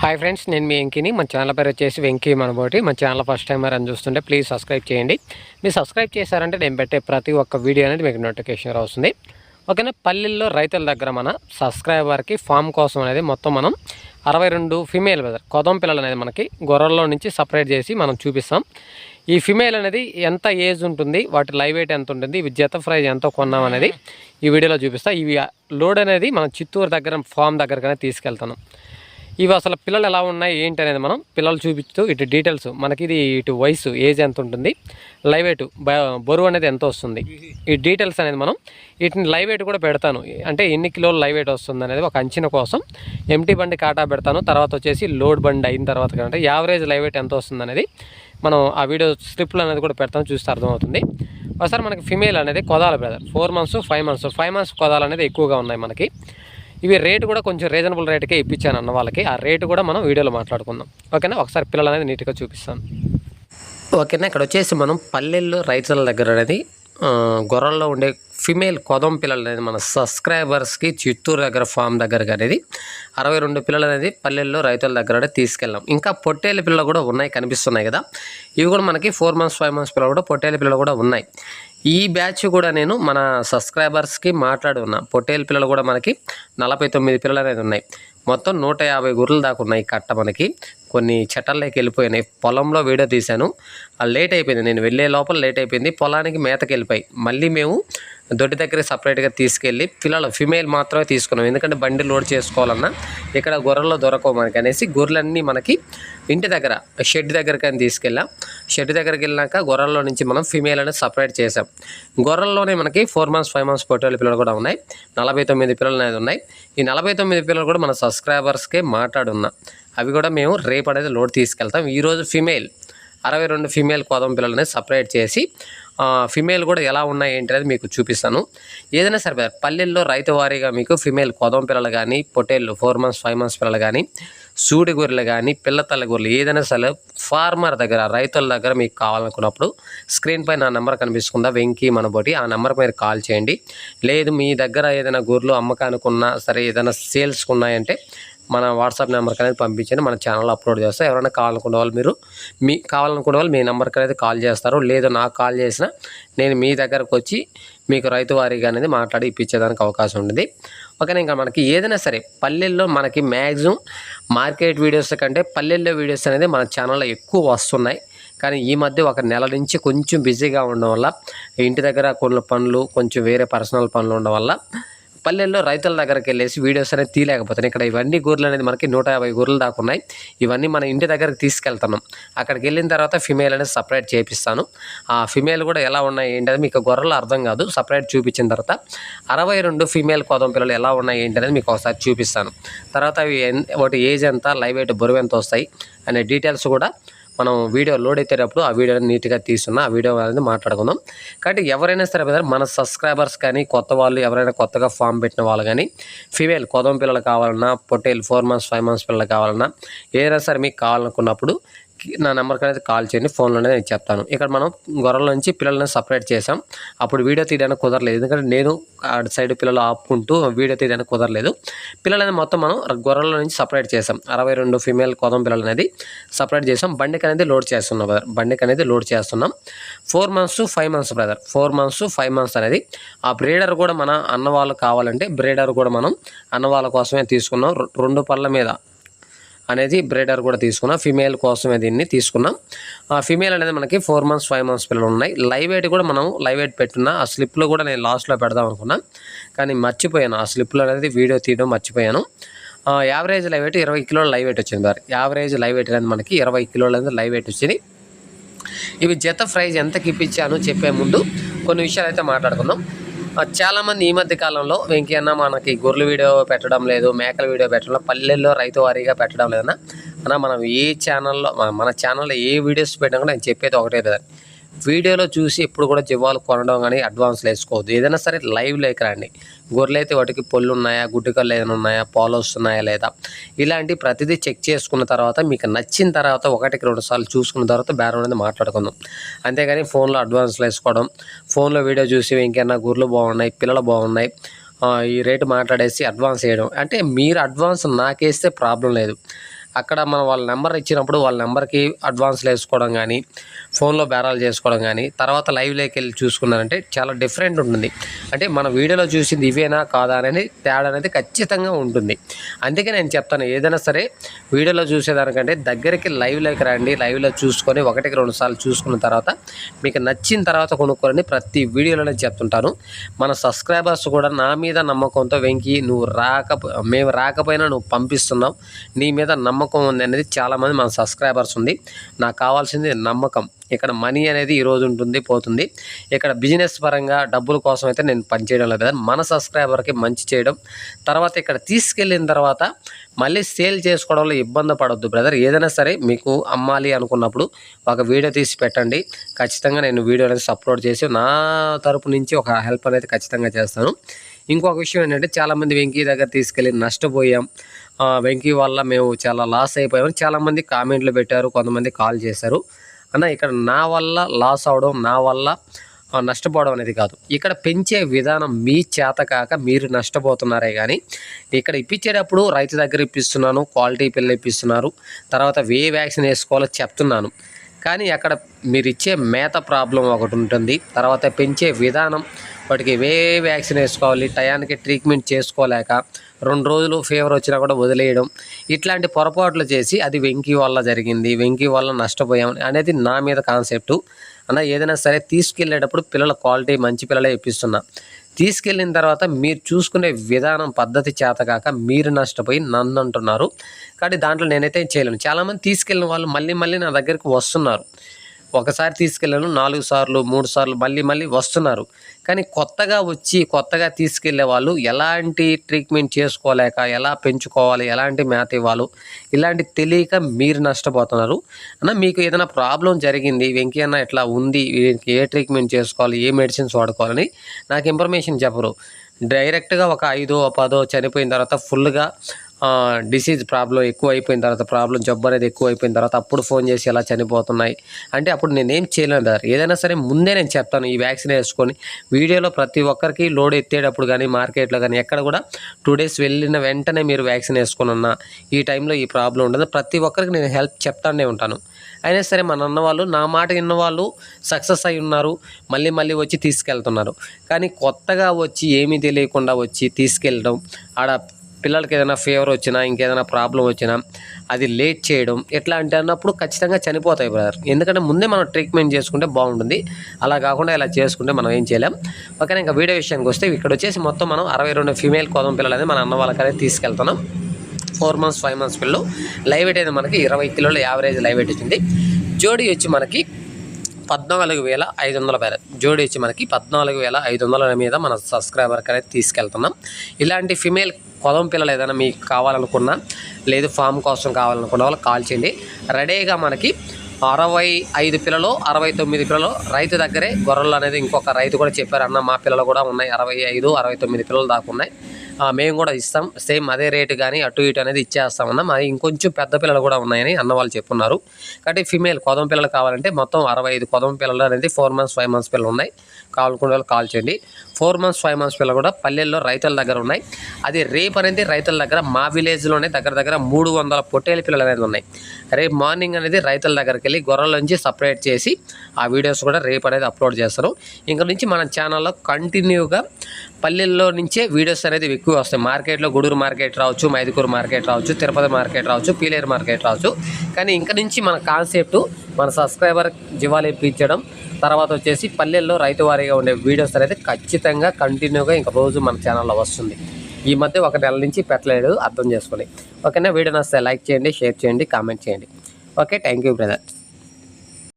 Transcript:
Hi friends నేను మీ వెంకీని. మన channel పేరు వచ్చేసి వెంకీ మనబోటి. మన ఛానల్ ఫస్ట్ టైం మరి అని చూస్తుంటే ప్లీజ్ సబ్స్క్రైబ్ చేయండి. మీరు సబ్స్క్రైబ్ చేశారంటే నేను పెట్టే ప్రతి ఒక్క వీడియో అనేది మీకు నోటిఫికేషన్ వస్తుంది ఓకేనా? పల్లెల్లో రైతుల దగ్గర మన సబ్స్క్రైబర్కి ఫామ్ కోసం అనేది మొత్తం మనం అరవై రెండు ఫిమేల్ వెదర్ కొదం పిల్లలు అనేది మనకి గొర్రెల్లో నుంచి సపరేట్ చేసి మనం చూపిస్తాం. ఈ ఫిమేల్ అనేది ఎంత ఏజ్ ఉంటుంది వాటి లైవ్ వెయిట్ ఎంత ఉంటుంది ఇవి జత ప్రైజ్ ఎంత కొన్నాం అనేది ఈ వీడియోలో చూపిస్తా. ఇవి లోడ్ అనేది మనం చిత్తూరు దగ్గర ఫామ్ దగ్గరకనే తీసుకెళ్తాను ఇవి అసలు పిల్లలు ఎలా ఉన్నాయి ఏంటి అనేది మనం పిల్లలు చూపిస్తూ ఇటు డీటెయిల్స్ మనకి ఇది ఇటు వయసు ఏజ్ ఎంత ఉంటుంది లైవ్ వెయిట్ బరువు అనేది ఎంత వస్తుంది. ఈ డీటెయిల్స్ అనేది మనం వీటిని లైవ్ వెయిట్ కూడా పెడతాను. అంటే ఎన్ని కిలోలు లైవ్ వెయిట్ వస్తుంది అనేది ఒక అంచనా కోసం ఎంటీ బండి కాటా పెడతాను. తర్వాత వచ్చేసి లోడ్ బండి అయిన తర్వాత అంటే యావరేజ్ లైవ్ వెయిట్ ఎంత వస్తుంది అనేది మనం ఆ వీడియో స్ట్రిప్లు అనేది కూడా పెడతాను చూస్తే అర్థమవుతుంది. ఒకసారి మనకి ఫిమేల్ అనేది కొదాల brother four months five months five months కొదాలు అనేది ఎక్కువగా ఉన్నాయి మనకి. ఇవి రేటు కూడా కొంచెం రీజనబుల్ రేటుకే ఇప్పించాను అన్న వాళ్ళకి. ఆ రేటు కూడా మనం వీడియోలో మాట్లాడుకుందాం. ఓకేనా? ఒకసారి పిల్లలు అనేది నీట్గా చూపిస్తాను. ఓకేనా? ఇక్కడ వచ్చేసి మనం పల్లెల్లో రైతుల దగ్గర అనేది గొర్రెల్లో ఉండే ఫిమేల్ కొదం పిల్లలు అనేది మన సబ్స్క్రైబర్స్కి చిత్తూరు దగ్గర ఫామ్ దగ్గర అనేది అరవై రెండు పిల్లలు అనేది పల్లెల్లో రైతుల దగ్గర తీసుకెళ్ళాం. ఇంకా పొట్టేళ్ళ పిల్లలు కూడా ఉన్నాయి కనిపిస్తున్నాయి కదా. ఇవి కూడా మనకి ఫోర్ మంత్స్ ఫైవ్ మంత్స్ పిల్లలు కూడా పొట్టేళ్ళ పిల్లలు కూడా ఉన్నాయి. ఈ బ్యాచ్ కూడా నేను మన సబ్స్క్రైబర్స్కి మాట్లాడి ఉన్నా పొట్టేలు పిల్లలు కూడా మనకి నలభై తొమ్మిది పిల్లలు అనేది ఉన్నాయి. మొత్తం నూట యాభై గుర్రలు దాకా ఉన్నాయి కట్ట మనకి. కొన్ని చెట్టల్లోకి వెళ్ళిపోయినాయి. పొలంలో వీడియో తీశాను. లేట్ అయిపోయింది. నేను వెళ్ళే లోపల లేట్ అయిపోయింది. పొలానికి మేతకి వెళ్ళిపోయి. మళ్ళీ మేము దొడ్డి దగ్గర సపరేట్గా తీసుకెళ్ళి పిల్లలు ఫిమేల్ మాత్రమే తీసుకున్నాం. ఎందుకంటే బండి లోడ్ చేసుకోవాలన్నా ఇక్కడ గొర్రెల్లో దొరకవు మనకి అనేసి గొర్రెలన్నీ మనకి ఇంటి దగ్గర షెడ్ దగ్గరికి అని తీసుకెళ్ళాం. షెడ్ దగ్గరికి వెళ్ళినాక గొర్రెల్లో నుంచి మనం ఫిమేల్ అనేది సపరేట్ చేసాం గొర్రెల్లోనే మనకి ఫోర్ మంత్స్ ఫైవ్ మంత్స్ పొట్టేళ్ళ పిల్లలు కూడా ఉన్నాయి. నలభై తొమ్మిది పిల్లలు అనేది ఉన్నాయి. ఈ నలభై తొమ్మిది పిల్లలు కూడా మన సస్ సబ్స్క్రైబర్స్కే మాట్లాడున్నా. అవి కూడా మేము రేపు అనేది లోడ్ తీసుకెళ్తాం. ఈరోజు ఫిమేల్ అరవై రెండు ఫిమేల్ కోదం పిల్లలని సపరేట్ చేసి ఫిమేల్ కూడా ఎలా ఉన్నాయి ఏంటి అనేది మీకు చూపిస్తాను. ఏదైనా సరే పల్లెల్లో రైతు వారీగా మీకు ఫిమేల్ కోదం పిల్లలు కానీ పొటేళ్ళు ఫోర్ మంత్స్ ఫైవ్ మంత్స్ పిల్లలు కానీ సూడి గొర్రెలు కానీ పిల్ల తల్ల గొర్రెలు ఏదైనా సరే ఫార్మర్ దగ్గర రైతుల దగ్గర మీకు కావాలనుకున్నప్పుడు స్క్రీన్ పై నా నెంబర్ కనిపిస్తుందా? వెంకీ మనబోటి ఆ నెంబర్ మీరు కాల్ చేయండి. లేదు మీ దగ్గర ఏదైనా గొర్రెలు అమ్మకానికి ఉన్నా సరే ఏదైనా సేల్స్కి ఉన్నాయంటే మన వాట్సాప్ నెంబర్కి అనేది పంపించండి మన ఛానల్ అప్లోడ్ చేస్తాం. ఎవరైనా కావాలనుకునే వాళ్ళు మీరు మీ కావాలనుకునే వాళ్ళు మీ నెంబర్కి అనేది కాల్ చేస్తారు. లేదు నాకు కాల్ చేసినా నేను మీ దగ్గరకు వచ్చి మీకు రైతు వారీగా అనేది మాట్లాడి ఇప్పించేదానికి అవకాశం ఉంటుంది. ఓకేనా ఇంకా మనకి ఏదైనా సరే పల్లెల్లో మనకి మ్యాక్సిమం మార్కెట్ వీడియోస్ కంటే పల్లెల్లో వీడియోస్ అనేది మన ఛానల్లో ఎక్కువ వస్తున్నాయి. కానీ ఈ మధ్య ఒక నెల నుంచి కొంచెం బిజీగా ఉండడం వల్ల ఇంటి దగ్గర కొన్ని పనులు కొంచెం వేరే పర్సనల్ పనులు ఉండడం వల్ల పల్లెల్లో రైతుల దగ్గరికి వెళ్ళేసి వీడియోస్ అనేది తీయలేకపోతున్నాయి. ఇక్కడ ఇవన్నీ గొర్రెలు అనేది మనకి నూట యాభై గొర్రెలు దాకా ఉన్నాయి. ఇవన్నీ మన ఇంటి దగ్గరికి తీసుకెళ్తున్నాం. అక్కడికి వెళ్ళిన తర్వాత ఫిమేల్ అనేది సపరేట్ చేపిస్తాను. ఆ ఫిమేల్ కూడా ఎలా ఉన్నాయి ఏంటి అనేది మీకు గొర్రెలు అర్థం కాదు. సపరేట్ చూపించిన తర్వాత అరవై రెండు ఫిమేల్ కోదం పిల్లలు ఎలా ఉన్నాయి ఏంటి అనేది మీకు ఒకసారి చూపిస్తాను. తర్వాత అవి వాటి ఏజ్ ఎంత లైవ్ వెయిట్ బరువు ఎంత వస్తాయి అనే డీటెయిల్స్ కూడా మనం వీడియో లోడ్ అయితేటప్పుడు ఆ వీడియోని నీట్గా తీస్తున్నా ఆ వీడియో అనేది మాట్లాడుకుందాం. కాబట్టి ఎవరైనా సరే మన సబ్స్క్రైబర్స్ కానీ కొత్త వాళ్ళు ఎవరైనా కొత్తగా ఫామ్ పెట్టిన వాళ్ళు కానీ ఫీమేల్ కొదం పిల్లలు కావాలన్నా పొట్టేలు ఫోర్ మంత్స్ ఫైవ్ మంత్స్ పిల్లలు కావాలన్నా ఏదైనా సరే మీకు కావాలనుకున్నప్పుడు నా నెంబర్కి అనేది కాల్ చేయండి ఫోన్లోనే నేను చెప్తాను. ఇక్కడ మనం గొర్రెల నుంచి పిల్లల్ని సపరేట్ చేసాం అప్పుడు వీడియో తీయడానికి కుదరలేదు. ఎందుకంటే నేను అటు సైడ్ పిల్లలు ఆపుకుంటూ వీడియో తీయడానికి కుదరలేదు. పిల్లలని మొత్తం మనం గొర్రెల నుంచి సపరేట్ చేసాం అరవై రెండు ఫీమేల్ కోదం పిల్లలు అనేది సపరేట్ చేసాం బండికి అనేది లోడ్ చేస్తున్నాం బ్రదర్. బండికి అనేది లోడ్ చేస్తున్నాం. Four months five months brother. Four months five months అనేది ఆ బ్రీడర్ కూడా మన అన్న వాళ్ళు కావాలంటే బ్రీడర్ కూడా మనం అన్న వాళ్ళ కోసమే తీసుకున్నాం. రెండు పళ్ళ మీద అనేది బ్రీడర్ కూడా తీసుకున్నాం. ఫిమేల్ కోసమే దీన్ని తీసుకున్నాం. ఆ ఫిమేల్ అనేది మనకి ఫోర్ మంత్స్ ఫైవ్ మంత్స్ పిల్లలు ఉన్నాయి. లైవ్ ఎయిట్ కూడా మనం లైవ్ ఎయిట్ పెట్టున్నా ఆ స్లిప్లో కూడా నేను లాస్ట్లో పెడదాం అనుకున్నాను కానీ మర్చిపోయాను. ఆ స్లిప్లో అనేది వీడియో తీయడం మర్చిపోయాను. యావరేజ్ లైవ్ వెయిట్ ఇరవై కిలోల లైవ్ వెయిట్ వచ్చింది మరి యావరేజ్ లైవ్ వెయిట్ అనేది మనకి ఇరవై కిలోల అనేది లైవ్ వెయిట్ వచ్చింది. ఇవి జత ప్రైజ్ ఎంతకి ఇప్పించాను చెప్పే ముందు కొన్ని విషయాలు అయితే మాట్లాడుకుందాం. చాలామంది ఈ మధ్య కాలంలో వెంకయ్యన్న మనకి గొర్రెల వీడియో పెట్టడం లేదు మేకల వీడియో పెట్టడం పల్లెల్లో రైతు వారీగా పెట్టడం లేదన్నా. అన్న మనం ఏ ఛానల్లో మన- ఛానల్లో ఏ వీడియోస్ పెట్టినా కూడా నేను చెప్పేది ఒకటే లేదండి వీడియోలో చూసి ఎప్పుడు కూడా జీవాలు కొనడం కానీ అడ్వాన్స్లు వేసుకోవద్దు. ఏదైనా సరే లైవ్ లేక రండి. గొర్రెలు అయితే వాటికి పళ్ళు ఉన్నాయా గుడ్డికలు ఏదైనా ఉన్నాయా పాలు వస్తున్నాయా లేదా? ఇలాంటి ప్రతిదీ చెక్ చేసుకున్న తర్వాత మీకు నచ్చిన తర్వాత ఒకటికి రెండు సార్లు చూసుకున్న తర్వాత బేరం అనేది మాట్లాడుకుందాం. అంతేగాని ఫోన్లో అడ్వాన్స్లు వేసుకోవడం ఫోన్లో వీడియో చూసి ఇంకేమన్నా గొర్రెలు బాగున్నాయి పిల్లలు బాగున్నాయి ఈ రేటు మాట్లాడేసి అడ్వాన్స్ వేయడం. అంటే మీరు అడ్వాన్స్ నాకేస్తే ప్రాబ్లం లేదు. అక్కడ మనం వాళ్ళ నెంబర్ ఇచ్చినప్పుడు వాళ్ళ నెంబర్కి అడ్వాన్స్లు వేసుకోవడం కానీ ఫోన్లో బేరాలు చేసుకోవడం కానీ తర్వాత లైవ్లోకి వెళ్ళి చూసుకున్నారంటే చాలా డిఫరెంట్ ఉంటుంది. అంటే మన వీడియోలో చూసింది ఇవేనా కాదా అనేది తేడా అనేది ఖచ్చితంగా ఉంటుంది. అందుకే నేను చెప్తాను ఏదైనా సరే వీడియోలో చూసేదానికంటే దగ్గరికి లైవ్లోకి రండి లైవ్లో చూసుకొని ఒకటికి రెండు సార్లు చూసుకున్న తర్వాత మీకు నచ్చిన తర్వాత కొనుక్కోరని ప్రతి వీడియోలోనే చెప్తుంటాను. మన సబ్స్క్రైబర్స్ కూడా నా మీద నమ్మకంతో వెంకి నువ్వు రాక మేము రాకపోయినా నువ్వు పంపిస్తున్నావు నీ మీద నమ్మకం నమ్మకం ఉంది అనేది చాలామంది మన సబ్స్క్రైబర్స్ ఉంది. నాకు కావాల్సింది నమ్మకం. ఇక్కడ మనీ అనేది ఈరోజు ఉంటుంది పోతుంది. ఇక్కడ బిజినెస్ పరంగా డబ్బుల కోసం అయితే నేను పనిచేయడం లేదు. మన సబ్స్క్రైబర్కి మంచి చేయడం. తర్వాత ఇక్కడ తీసుకెళ్ళిన తర్వాత మళ్ళీ సేల్ చేసుకోవడంలో ఇబ్బంది పడొద్దు బ్రదర్. ఏదైనా సరే మీకు అమ్మాలి అనుకున్నప్పుడు ఒక వీడియో తీసి పెట్టండి. ఖచ్చితంగా నేను వీడియో అనేది అప్లోడ్ చేసి నా తరపు నుంచి ఒక హెల్ప్ అనేది ఖచ్చితంగా చేస్తాను. ఇంకొక విషయం ఏంటంటే చాలామంది వెంకీ దగ్గర తీసుకెళ్ళి నష్టపోయాం. వెంకీ వల్ల మేము చాలా లాస్ అయిపోయామని చాలామంది కామెంట్లు పెట్టారు కొంతమంది కాల్ చేశారు. అన్న ఇక్కడ నా వల్ల లాస్ అవడం నా వల్ల నష్టపోవడం అనేది కాదు. ఇక్కడ పెంచే విధానం మీ చేత కాక మీరు నష్టపోతున్నారే కానీ ఇక్కడ ఇప్పించేటప్పుడు రైతు దగ్గర ఇప్పిస్తున్నాను క్వాలిటీ పిల్లలు ఇప్పిస్తున్నారు తర్వాత ఏ వ్యాక్సిన్ వేసుకోవాలో చెప్తున్నాను. కానీ అక్కడ మీరు ఇచ్చే మేత ప్రాబ్లం ఒకటి ఉంటుంది. తర్వాత పెంచే విధానం వాటికి ఏ వ్యాక్సిన్ వేసుకోవాలి టయానికి ట్రీట్మెంట్ చేసుకోలేక రెండు రోజులు ఫీవర్ వచ్చినా కూడా వదిలేయడం. ఇట్లాంటి పొరపాట్లు చేసి అది వెంకీ వల్ల జరిగింది. వెంకీ వల్ల నష్టపోయాం అనేది నా మీద కాన్సెప్టు. అన్న ఏదైనా సరే తీసుకెళ్ళేటప్పుడు పిల్లల క్వాలిటీ మంచి పిల్లలే ఇప్పిస్తున్నా. తీసుకెళ్ళిన తర్వాత మీరు చూసుకునే విధానం పద్ధతి చేతకాక మీరు నష్టపోయి నన్ను అంటున్నారు. కానీ దాంట్లో నేనైతే చేయలేను. చాలామంది తీసుకెళ్ళిన వాళ్ళు మళ్ళీ మళ్ళీ నా దగ్గరికి వస్తున్నారు. ఒకసారి తీసుకెళ్ళాను నాలుగు సార్లు మూడు సార్లు మళ్ళీ మళ్ళీ వస్తున్నారు. కానీ కొత్తగా వచ్చి కొత్తగా తీసుకెళ్ళే వాళ్ళు ఎలాంటి ట్రీట్మెంట్ చేసుకోలేక ఎలా పెంచుకోవాలి ఎలాంటి మేత ఇవ్వాలి ఇలాంటి తెలియక మీరు నష్టపోతున్నారు. అన్న మీకు ఏదైనా ప్రాబ్లం జరిగింది వెంకీ అన్న ఇట్లా ఉంది వీరికి ఏ ట్రీట్మెంట్ చేసుకోవాలి ఏ మెడిసిన్స్ వాడుకోవాలని నాకు ఇన్ఫర్మేషన్ చెప్పరు. డైరెక్ట్గా ఒక ఐదో పదో చనిపోయిన తర్వాత ఫుల్గా డిసీజ్ ప్రాబ్లం ఎక్కువ అయిపోయిన తర్వాత ప్రాబ్లం జబ్బు అనేది ఎక్కువ అయిపోయిన తర్వాత అప్పుడు ఫోన్ చేసి ఎలా చనిపోతున్నాయి? అంటే అప్పుడు నేనేం చేయలేను బ్రదర్ ఏదైనా సరే ముందే నేను చెప్తాను ఈ వ్యాక్సిన్ వేసుకొని. వీడియోలో ప్రతి ఒక్కరికి లోడ్ ఎత్తేటప్పుడు కానీ మార్కెట్లో కానీ ఎక్కడ కూడా టూ డేస్ వెళ్ళిన వెంటనే మీరు వ్యాక్సిన్ వేసుకొని ఉన్నా ఈ టైంలో ఈ ప్రాబ్లం ఉండదు. ప్రతి ఒక్కరికి నేను హెల్ప్ చెప్తానే ఉంటాను. అయినా సరే మా నాన్న వాళ్ళు నా మాట విన్న వాళ్ళు సక్సెస్ అయి ఉన్నారు మళ్ళీ మళ్ళీ వచ్చి తీసుకెళ్తున్నారు. కానీ కొత్తగా వచ్చి ఏమీ తెలియకుండా వచ్చి తీసుకెళ్ళడం ఆడ పిల్లలకి ఏదైనా ఫీవర్ వచ్చినా ఇంకేదైనా ప్రాబ్లం వచ్చినా అది లేట్ చేయడం ఎట్లా అంటే అన్నప్పుడు ఖచ్చితంగా చనిపోతాయి బ్రదర్ ఎందుకంటే ముందే మనం ట్రీట్మెంట్ చేసుకుంటే బాగుంటుంది. అలా కాకుండా ఇలా చేసుకుంటే మనం ఏం చేయలేం. ఒకనే ఇంకా వీడియో విషయానికి వస్తే ఇక్కడ వచ్చేసి మొత్తం మనం అరవై రెండు ఫీమేల్ కోదం పిల్లలు అనేది మన అన్న వాళ్ళకనే తీసుకెళ్తున్నాం. ఫోర్ మంత్స్ ఫైవ్ మంత్స్ పిల్లలు. లైవ్ వెయిట్ అయితే మనకి ఇరవై కిలోల యావరేజ్ లైవ్ వెయిట్ వచ్చింది. జోడీ వచ్చి మనకి పద్నాలుగు వేల ఐదు వందల పేర జోడించి మనకి పద్నాలుగు వేల ఐదు వందల మీద మన సబ్స్క్రైబర్కి అనేది తీసుకెళ్తున్నాం. ఇలాంటి ఫిమేల్ కొలం పిల్లలు ఏదైనా మీకు కావాలనుకున్నా లేదు ఫామ్ కోసం కావాలనుకున్న వాళ్ళు కాల్ చేయండి. రెడీగా మనకి అరవై ఐదు పిల్లలు అరవై తొమ్మిది పిల్లలు రైతు దగ్గరే గొర్రెలు అనేది ఇంకొక రైతు కూడా చెప్పారు. అన్న మా పిల్లలు కూడా ఉన్నాయి. అరవై ఐదు అరవై తొమ్మిది పిల్లలు దాకా ఉన్నాయి. మేము కూడా ఇస్తాం. సేమ్ అదే రేటు కానీ అటు ఇటు అనేది ఇచ్చేస్తామన్నా. మరి ఇంకొంచెం పెద్ద పిల్లలు కూడా ఉన్నాయని అన్న వాళ్ళు చెప్పున్నారు. కాబట్టి ఫిమేల్ కొదం పిల్లలు కావాలంటే మొత్తం అరవై ఐదు కొదం పిల్లలు అనేది ఫోర్ మంత్స్ ఫైవ్ మంత్స్ పిల్లలు ఉన్నాయి. కావాలనుకునే వాళ్ళు కాల్ చేయండి. ఫోర్ మంత్స్ ఫైవ్ మంత్స్ పిల్లలు కూడా పల్లెల్లో రైతుల దగ్గర ఉన్నాయి. అది రేపు అనేది రైతుల దగ్గర మా విలేజ్లోనే దగ్గర దగ్గర మూడు వందల పొట్టేలు పిల్లలు అనేది ఉన్నాయి. రేపు మార్నింగ్ అనేది రైతుల దగ్గరికి వెళ్ళి గొర్రెల నుంచి సపరేట్ చేసి ఆ వీడియోస్ కూడా రేపు అనేది అప్లోడ్ చేస్తారు. ఇంకా నుంచి మన ఛానల్లో కంటిన్యూగా పల్లెల్లో నుంచే వీడియోస్ అనేది ఎక్కువ వస్తాయి. మార్కెట్లో గూడూరు మార్కెట్ రావచ్చు మైదుకూరు మార్కెట్ రావచ్చు తిరుపతి మార్కెట్ రావచ్చు పీలేరు మార్కెట్ రావచ్చు. కానీ ఇంకా నుంచి మన కాన్సెప్ట్ మన సబ్స్క్రైబర్ జీవాలు ఇప్పించడం తర్వాత వచ్చేసి పల్లెల్లో రైతువారీగా ఉండే వీడియోస్ అనేది ఖచ్చితంగా కంటిన్యూగా ఇంకా రోజు మన ఛానల్లో వస్తుంది. ఈ మధ్య ఒక నెల నుంచి పెట్టలేదు అర్థం చేసుకోండి ఓకేనా? వీడియో నస్తే లైక్ చేయండి షేర్ చేయండి కామెంట్ చేయండి. Okay thank you brother